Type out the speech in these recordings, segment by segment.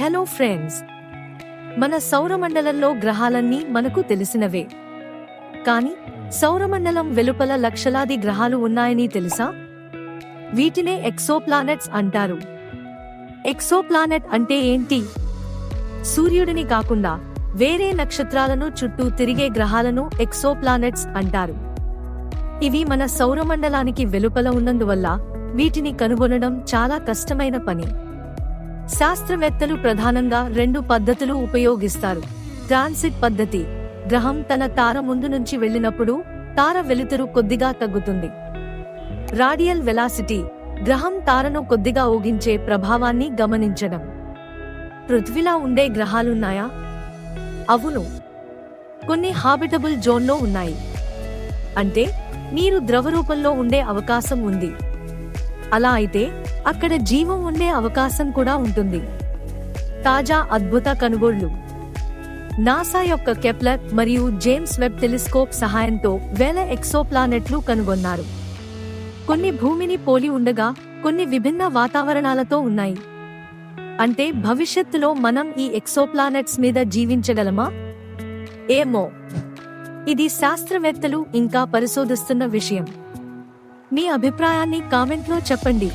Hello friends మన సౌరమండలంలో గ్రహాలన్నీ మనకు తెలిసినవే. కానీ సౌరమండలం వెలుపల లక్షలాది గ్రహాలు ఉన్నాయని తెలుసా? వీటినే ఎక్సోప్లానెట్స్ అంటారు. ఎక్సోప్లానెట్ అంటే ఏంటి? సూర్యుడిని కాకుండా వేరే నక్షత్రాలను చుట్టూ తిరిగే గ్రహాలను ఎక్సోప్లానెట్స్ అంటారు. ఇవి మన సౌరమండలానికి వెలుపల ఉన్నందువల్ల వీటిని కనుగొనడం చాలా కష్టమైన పని. శాస్త్రవేత్తలు ప్రధానంగా రెండు పద్ధతులు ఉపయోగిస్తారు. ట్రాన్సిట్ పద్ధతి గ్రహం తన తార ముందు నుంచి వెళ్ళినప్పుడు తార వెలుతురు కొద్దిగా తగ్గుతుంది. రాడియల్ వెలాసిటీ గ్రహం తారను కొద్దిగా ఊగించే ప్రభావాన్ని గమనించడం. పృథ్వీలా ఉండే గ్రహాలున్నాయా? అవును. కొన్ని హాబిటబుల్ జోన్లో ఉన్నాయి. అంటే నీరు ద్రవరూపంలో ఉండే అవకాశం ఉంది. అలా అయితే అక్కడ జీవం ఉండే అవకాశం కూడా ఉంటుంది. తాజా అద్భుత కనుగోళ్ళు నాసా యొక్క కెప్లర్ మరియు జేమ్స్ వెబ్ టెలిస్కోప్ సహాయంతో వేల ఎక్సోప్లానెట్లు కనుగొన్నారు. కొన్ని భూమిని పోలి ఉండగా కొన్ని విభిన్న వాతావరణాలతో ఉన్నాయి. అంటే భవిష్యత్తులో మనం ఈ ఎక్సోప్లానెట్స్ మీద జీవించగలమా? ఏమో. ఇది శాస్త్రవేత్తలు ఇంకా పరిశోధిస్తున్న విషయం. మీ అభిప్రాయాన్ని కామెంట్లో చెప్పండి.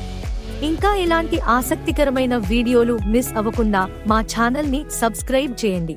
ఇంకా ఇలాంటి ఆసక్తికరమైన వీడియోలు మిస్ అవ్వకుండా మా ఛానల్ని సబ్స్క్రైబ్ చేయండి.